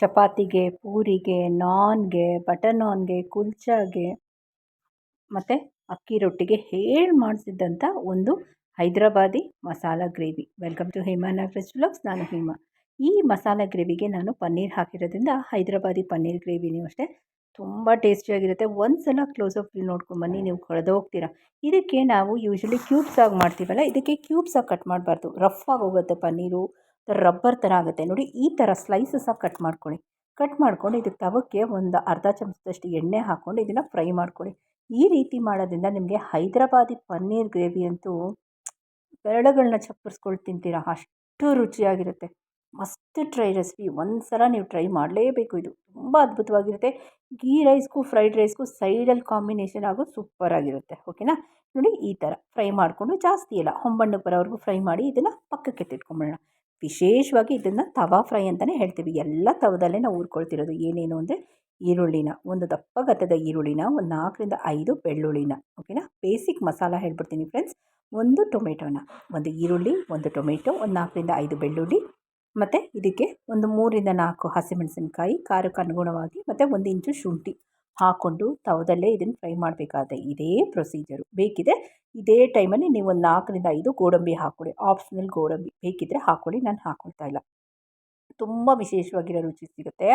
ಚಪಾತಿಗೆ, ಪೂರಿಗೆ, ನಾನ್ಗೆ, ಬಟರ್ ನಾನ್ಗೆ, ಕುಲ್ಚಾಗೆ ಮತ್ತು ಅಕ್ಕಿ ರೊಟ್ಟಿಗೆ ಹೇಳಿ ಮಾಡಿಸಿದ್ದಂಥ ಒಂದು Hyderabadi masala gravy. Welcome to Hema Nagaraj vlogs ನಾನು ಹೇಮಾ. ಈ ಮಸಾಲ ಗ್ರೇವಿಗೆ ನಾನು ಪನ್ನೀರ್ ಹಾಕಿರೋದ್ರಿಂದ ಹೈದ್ರಾಬಾದಿ ಪನ್ನೀರ್ ಗ್ರೇವಿನೂ ಅಷ್ಟೇ ತುಂಬ ಟೇಸ್ಟಿಯಾಗಿರುತ್ತೆ ಒಂದು ಸಲ ಕ್ಲೋಸಪ್ ನೋಡ್ಕೊಂಬನ್ನಿ ನೀವು ಕಳೆದೋಗ್ತೀರಾ ಇದಕ್ಕೆ ನಾವು ಯೂಶ್ವಲಿ ಕ್ಯೂಬ್ಸಾಗಿ ಮಾಡ್ತೀವಲ್ಲ, ಇದಕ್ಕೆ ಕ್ಯೂಬ್ಸಾಗಿ ಕಟ್ ಮಾಡಬಾರ್ದು. ರಫ್ ಆಗಿ ಹೋಗುತ್ತೆ ಪನ್ನೀರು. ರಬ್ಬರ್ ಥರ ಆಗುತ್ತೆ. ನೋಡಿ, ಈ ಥರ ಸ್ಲೈಸಸ್ಸಾಗಿ ಕಟ್ ಮಾಡ್ಕೊಳ್ಳಿ. ಕಟ್ ಮಾಡ್ಕೊಂಡು ಇದಕ್ಕೆ ತವಕ್ಕೆ ಒಂದು ಅರ್ಧ ಚಮಚದಷ್ಟು ಎಣ್ಣೆ ಹಾಕ್ಕೊಂಡು ಇದನ್ನು ಫ್ರೈ ಮಾಡ್ಕೊಳ್ಳಿ. ಈ ರೀತಿ ಮಾಡೋದ್ರಿಂದ ನಿಮಗೆ ಹೈದರಾಬಾದಿ ಪನ್ನೀರ್ ಗ್ರೇವಿ ಅಂತೂ ಬೆರಳುಗಳನ್ನ ಚಪ್ಪರಿಸ್ಕೊಂಡು ತಿಂತೀರಾ? ಅಷ್ಟು ರುಚಿಯಾಗಿರುತ್ತೆ. ಮಸ್ತ್ ಟ್ರೈ ರೆಸಿಪಿ ಒಂದು ಸಲ ನೀವು ಟ್ರೈ ಮಾಡಲೇಬೇಕು ಇದು. ತುಂಬ ಅದ್ಭುತವಾಗಿರುತ್ತೆ. ಗೀ ರೈಸ್ಗೂ ಫ್ರೈಡ್ ರೈಸ್ಗೂ ಸೈಡಲ್ಲಿ ಕಾಂಬಿನೇಷನ್ ಆಗೋ ಸೂಪರಾಗಿರುತ್ತೆ ಓಕೆನಾ ನೋಡಿ, ಈ ಥರ ಫ್ರೈ ಮಾಡಿಕೊಂಡು ಜಾಸ್ತಿ ಇಲ್ಲ ಹೊಂಬಣ್ಣಕ್ಕೆ ಬರೋವರೆಗೂ ಫ್ರೈ ಮಾಡಿ ಇದನ್ನು ಪಕ್ಕಕ್ಕೆ ತೆಗೆದುಕೊಂಬಿಡೋಣ ವಿಶೇಷವಾಗಿ ಇದನ್ನು ತವಾ ಫ್ರೈ ಅಂತಲೇ ಹೇಳ್ತೀವಿ. ಎಲ್ಲ ತವದಲ್ಲೇ ನಾವು ಹುರ್ಕೊಳ್ತಿರೋದು ಏನೇನು ಅಂದರೆ ಈರುಳ್ಳಿನ, ಒಂದು ದಪ್ಪ ಗತ್ತದ ಈರುಳ್ಳಿನ, ಒಂದು ನಾಲ್ಕರಿಂದ ಐದು ಬೆಳ್ಳುಳ್ಳಿನ ಓಕೆನಾ ಬೇಸಿಕ್ ಮಸಾಲ ಹೇಳ್ಬಿಡ್ತೀನಿ ಫ್ರೆಂಡ್ಸ್ ಒಂದು ಟೊಮೆಟೋನ, ಒಂದು ಈರುಳ್ಳಿ, ಒಂದು ಟೊಮೆಟೊ, ಒಂದು ನಾಲ್ಕರಿಂದ ಐದು ಬೆಳ್ಳುಳ್ಳಿ, ಮತ್ತು ಇದಕ್ಕೆ ಒಂದು ಮೂರಿಂದ ನಾಲ್ಕು ಹಸಿಮೆಣಸಿನಕಾಯಿ, ಖಾರಕ್ಕೆ ಅನುಗುಣವಾಗಿ ಮತ್ತು ಒಂದು ಇಂಚು ಶುಂಠಿ. ಹಾಕ್ಕೊಂಡು ತವದಲ್ಲೇ ಇದನ್ನು ಫ್ರೈ ಮಾಡಬೇಕಾದ ಇದೇ ಪ್ರೊಸೀಜರು. ಬೇಕಿದೆ ಇದೇ ಟೈಮಲ್ಲಿ ನೀವು ಒಂದು ನಾಲ್ಕರಿಂದ ಐದು ಗೋಡಂಬಿ ಹಾಕ್ಕೊಳ್ಳಿ ಆಪ್ಷನಲ್ ಗೋಡಂಬಿ ಬೇಕಿದ್ದರೆ ಹಾಕ್ಕೊಳ್ಳಿ ನಾನು ಹಾಕ್ಕೊಳ್ತಾ ಇಲ್ಲ. ತುಂಬ ವಿಶೇಷವಾಗಿರೋ ರುಚಿ ಸಿಗುತ್ತೆ.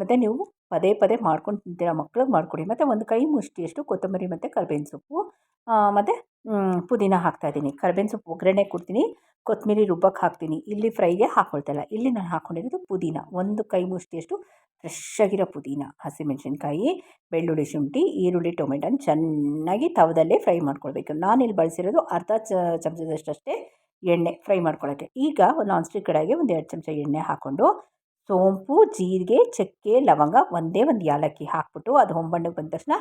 ಮತ್ತು ನೀವು ಪದೇ ಪದೇ ಮಾಡ್ಕೊಂಡು ತಿಂತೀರ, ಮಕ್ಳಿಗೆ ಮಾಡಿಕೊಡಿ. ಮತ್ತು ಒಂದು ಕೈ ಮುಷ್ಟಿಯಷ್ಟು ಕೊತ್ತಂಬರಿ ಮತ್ತು ಕರ್ಬೇವಿನ ಸೊಪ್ಪು. ಮತ್ತು ಪುದೀನ ಹಾಕ್ತಾಯಿದ್ದೀನಿ ಕರ್ಬೇವಿನ ಸೊಪ್ಪು ಒಗ್ಗರಣೆ ಕೊಡ್ತೀನಿ. ಕೊತ್ತಂಬರಿ ರುಬ್ಬಕ್ಕೆ ಹಾಕ್ತೀನಿ. ಇಲ್ಲಿ ಫ್ರೈಗೆ ಹಾಕ್ಕೊಳ್ತಾಯಿಲ್ಲ ಇಲ್ಲಿ. ನಾನು ಹಾಕ್ಕೊಂಡಿರೋದು ಪುದೀನ. ಒಂದು ಕೈ ಮುಷ್ಟಿಯಷ್ಟು ಫ್ರೆಶ್ ಆಗಿರೋ ಪುದೀನ. ಹಸಿಮೆಣಸಿನ್ಕಾಯಿ, ಬೆಳ್ಳುಳ್ಳಿ ಶುಂಠಿ, ಈರುಳ್ಳಿ ಟೊಮೆಟೊನ ಚೆನ್ನಾಗಿ ತವದಲ್ಲೇ ಫ್ರೈ ಮಾಡ್ಕೊಳ್ಬೇಕು. ಇಲ್ಲಿ ಬಳಸಿರೋದು ಅರ್ಧ ಚಮಚದಷ್ಟೇ ಎಣ್ಣೆ ಫ್ರೈ ಮಾಡ್ಕೊಳ್ಳೋಕ್ಕೆ ಈಗ ಒಂದು ನಾನ್ ಸ್ಟಿಕ್ ಕಡೆಗೆ ಒಂದು ಎರಡು ಚಮಚ ಎಣ್ಣೆ ಹಾಕ್ಕೊಂಡು ಸೋಂಪು, ಜೀರಿಗೆ, ಚಕ್ಕೆ, ಲವಂಗ ಒಂದೇ ಒಂದು ಯಾಲಕ್ಕಿ ಹಾಕ್ಬಿಟ್ಟು ಅದು ಹೊಂಬಣ್ಣಗೆ ಬಂದ ತಕ್ಷಣ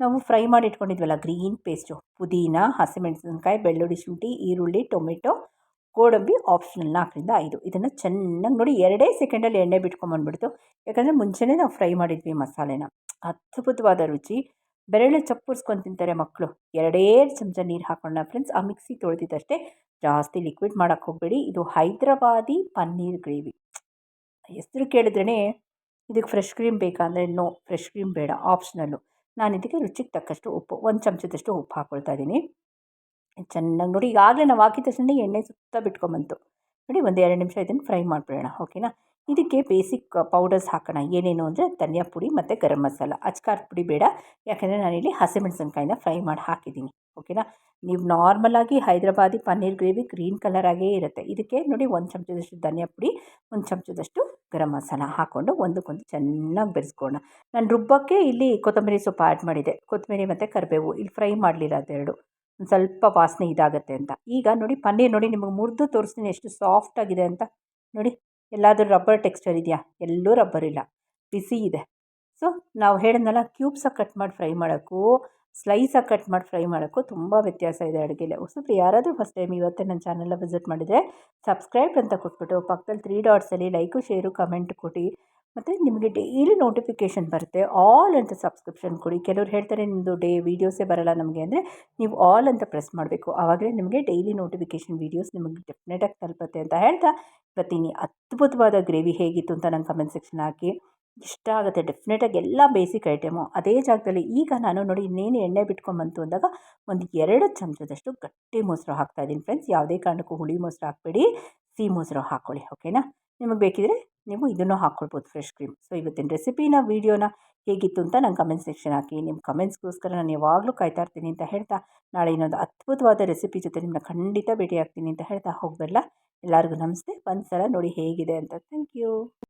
ನಾವು ಫ್ರೈ ಮಾಡಿ ಇಟ್ಕೊಂಡಿದ್ವಲ್ಲ ಗ್ರೀನ್ ಪೇಸ್ಟು, ಪುದೀನ, ಹಸಿಮೆಣಸಿನ್ಕಾಯಿ, ಬೆಳ್ಳುಳ್ಳಿ ಶುಂಠಿ, ಈರುಳ್ಳಿ, ಟೊಮೆಟೊ, ಗೋಡಂಬಿ ಆಪ್ಷನಲ್ ನಾಲ್ಕರಿಂದ ಐದು. ಇದನ್ನು ಚೆನ್ನಾಗಿ ನೋಡಿ ಎರಡೇ ಸೆಕೆಂಡಲ್ಲಿ ಎಣ್ಣೆ ಬಿಟ್ಕೊಂಬಂದ್ಬಿಡ್ತು ಯಾಕಂದರೆ ಮುಂಚೆನೇ ನಾವು ಫ್ರೈ ಮಾಡಿದ್ವಿ ಮಸಾಲೆನ. ಅದ್ಭುತವಾದ ರುಚಿ. ಬೆರಳು ಚಪ್ಪರ್ಸ್ಕೊಂಡು ತಿಂತಾರೆ ಮಕ್ಕಳು ಎರಡೇ ಚಮಚ ನೀರು ಹಾಕೋಣ ಫ್ರೆಂಡ್ಸ್ ಆ ಮಿಕ್ಸಿ ತೊಳೆದಿದ್ದಷ್ಟೇ ಜಾಸ್ತಿ ಲಿಕ್ವಿಡ್ ಮಾಡೋಕ್ಕೆ ಹೋಗಬೇಡಿ. ಇದು ಹೈದ್ರಾಬಾದಿ ಪನ್ನೀರ್ ಗ್ರೇವಿ. ಹೆಸರು ಕೇಳಿದ್ರೇ ಇದಕ್ಕೆ ಫ್ರೆಶ್ ಕ್ರೀಮ್ ಬೇಕಾ ನೋ ಫ್ರೆಶ್ ಕ್ರೀಮ್ ಬೇಡ ಆಪ್ಷನಲ್ಲು ನಾನು ಇದಕ್ಕೆ ರುಚಿಗೆ ತಕ್ಕಷ್ಟು ಉಪ್ಪು, ಒಂದು ಚಮಚದಷ್ಟು ಉಪ್ಪು ಹಾಕ್ಕೊಳ್ತಾ ಇದ್ದೀನಿ. ಚೆನ್ನಾಗಿ ನೋಡಿ, ಈಗಾಗಲೇ ನಾವು ಹಾಕಿದ ತಕ್ಷಣ ಎಣ್ಣೆ ಸುತ್ತ ಬಿಟ್ಕೊಂಬಂತು. ನೋಡಿ, ಒಂದು ಎರಡು ನಿಮಿಷ ಇದನ್ನು ಫ್ರೈ ಮಾಡಿಬಿಡೋಣ ಓಕೆನಾ ಇದಕ್ಕೆ ಬೇಸಿಕ್ ಪೌಡರ್ಸ್ ಹಾಕೋಣ, ಏನೇನು ಅಂದರೆ ಧನಿಯಾ ಪುಡಿ ಮತ್ತು ಗರಂ ಮಸಾಲ. ಅಚ್ಕಾರದ ಪುಡಿ ಬೇಡ, ಯಾಕೆಂದರೆ ನಾನಿಲ್ಲಿ ಹಸಿಮೆಣಸಿನ್ಕಾಯಿನ ಫ್ರೈ ಮಾಡಿ ಹಾಕಿದ್ದೀನಿ ಓಕೆನಾ ನೀವು ನಾರ್ಮಲಾಗಿ ಹೈದ್ರಾಬಾದಿ ಪನ್ನೀರ್ ಗ್ರೇವಿ, ಗ್ರೀನ್ ಕಲರಾಗೇ ಇರುತ್ತೆ. ಇದಕ್ಕೆ ನೋಡಿ, ಒಂದು ಚಮಚದಷ್ಟು ಧನಿಯಾ ಪುಡಿ, ಒಂದು ಚಮಚದಷ್ಟು ಗರಂ ಮಸಾಲ ಹಾಕ್ಕೊಂಡು ಒಂದಕ್ಕೊಂದು ಚೆನ್ನಾಗಿ ಬೆರೆಸ್ಕೊಳ್ಳೋಣ ನಾನು ರುಬ್ಬಕ್ಕೆ ಇಲ್ಲಿ ಕೊತ್ತಂಬರಿ ಸೊಪ್ಪು ಆ್ಯಡ್ ಮಾಡಿದೆ. ಕೊತ್ತಂಬರಿ ಮತ್ತು ಕರಿಬೇವು, ಇಲ್ಲಿ ಫ್ರೈ ಮಾಡಲಿಲ್ಲ ಅದೆರಡು ಒಂದು ಸ್ವಲ್ಪ ವಾಸನೆ ಇದಾಗುತ್ತೆ ಅಂತ. ಈಗ ನೋಡಿ ಪನ್ನೀರ್ ನೋಡಿ ನಿಮಗೆ ಮುರಿದು ತೋರಿಸ್ತೀನಿ ಎಷ್ಟು ಸಾಫ್ಟಾಗಿದೆ ಅಂತ. ನೋಡಿ, ಎಲ್ಲಾದರೂ ರಬ್ಬರ್ ಟೆಕ್ಸ್ಚರ್ ಇದೆಯಾ? ಎಲ್ಲೂ ರಬ್ಬರ್ ಇಲ್ಲ. ಬಿಸಿ ಇದೆ. ಸೊ ನಾವು ಹೇಳಿದ್ನಲ್ಲ ಕ್ಯೂಬ್ಸಾಗಿ ಕಟ್ ಮಾಡಿ ಫ್ರೈ ಮಾಡೋಕ್ಕೂ ಸ್ಲೈಸಾಗಿ ಕಟ್ ಮಾಡಿ ಫ್ರೈ ಮಾಡೋಕ್ಕೂ ತುಂಬ ವ್ಯತ್ಯಾಸ ಇದೆ ಅಡುಗೆಲೆ. ಹೊಸಬ್ರು ಯಾರಾದರೂ ಫಸ್ಟ್ ಟೈಮ್ ಇವತ್ತೇ ನನ್ನ ಚಾನಲ್ನ ವಿಸಿಟ್ ಮಾಡಿದರೆ ಸಬ್ಸ್ಕ್ರೈಬ್ ಅಂತ ಕೊಟ್ಬಿಟ್ಟು ಪಕ್ಕದಲ್ಲಿ ತ್ರೀ ಡಾಟ್ಸಲ್ಲಿ ಲೈಕು ಶೇರು ಕಮೆಂಟ್ ಕೊಡಿ. ಮತ್ತು ನಿಮಗೆ ಡೈಲಿ ನೋಟಿಫಿಕೇಷನ್ ಬರುತ್ತೆ. ಆಲ್ ಅಂತ ಸಬ್ಸ್ಕ್ರಿಪ್ಷನ್ ಕೊಡಿ. ಕೆಲವ್ರು ಹೇಳ್ತಾರೆ ನಿಮ್ಮದು ಡೇ ವೀಡಿಯೋಸೇ ಬರಲ್ಲ ನಮಗೆ ಅಂದರೆ ನೀವು ಆಲ್ ಅಂತ ಪ್ರೆಸ್ ಮಾಡಬೇಕು. ಆವಾಗಲೇ ನಿಮಗೆ ಡೈಲಿ ನೋಟಿಫಿಕೇಷನ್ ವೀಡಿಯೋಸ್ ನಿಮಗೆ ಡೆಫಿನೆಟಾಗಿ ತಲುಪುತ್ತೆ ಅಂತ ಹೇಳ್ತಾ ಇವತ್ತಿನ ಅದ್ಭುತವಾದ ಗ್ರೇವಿ ಹೇಗಿತ್ತು ಅಂತ ನಂಗೆ ಕಮೆಂಟ್ ಸೆಕ್ಷನ್ ಹಾಕಿ. ಇಷ್ಟ ಆಗುತ್ತೆ. ಡೆಫಿನೆಟಾಗಿ ಎಲ್ಲ ಬೇಸಿಕ್ ಐಟಮು ಅದೇ ಜಾಗದಲ್ಲಿ ಈಗ ನಾನು ನೋಡಿ ಇನ್ನೇನು ಎಣ್ಣೆ ಬಿಟ್ಕೊಂಬಂತು ಅಂದಾಗ ಒಂದು ಎರಡು ಚಮಚದಷ್ಟು ಗಟ್ಟಿ ಮೊಸರು ಹಾಕ್ತಾಯಿದ್ದೀನಿ ಫ್ರೆಂಡ್ಸ್ ಯಾವುದೇ ಕಾರಣಕ್ಕೂ ಹುಳಿ ಮೊಸರು ಹಾಕಬೇಡಿ, ಸಿಹಿ ಮೊಸರು ಹಾಕ್ಕೊಳ್ಳಿ ಓಕೆನಾ ನಿಮಗೆ ಬೇಕಿದ್ರೆ ನೀವು ಇದನ್ನು ಹಾಕ್ಕೊಳ್ಬೋದು ಫ್ರೆಶ್ ಕ್ರೀಮ್ ಸೊ ಇವತ್ತಿನ ರೆಸಿಪಿನ ವೀಡಿಯೋನ ಹೇಗಿತ್ತು ಅಂತ ನಂಗೆ ಕಮೆಂಟ್ ಸೆಕ್ಷನ್ ಹಾಕಿ. ನಿಮ್ಮ ಕಮೆಂಟ್ಸ್ಗೋಸ್ಕರ ನಾನು ಯಾವಾಗಲೂ ಕಾಯ್ತಾ ಇರ್ತೀನಿ ಅಂತ ಹೇಳ್ತಾ, ನಾಳೆ ಇನ್ನೊಂದು ಅದ್ಭುತವಾದ ರೆಸಿಪಿ ಜೊತೆ ನಿಮ್ಮನ್ನ ಖಂಡಿತ ಭೇಟಿ ಆಗ್ತೀನಿ ಅಂತ ಹೇಳ್ತಾ ಹೋಗಬಲ್ಲ ಎಲ್ಲರಿಗೂ ನಮಸ್ತೆ. ಒಂದು ಸಲ ನೋಡಿ ಹೇಗಿದೆ ಅಂತ. Thank you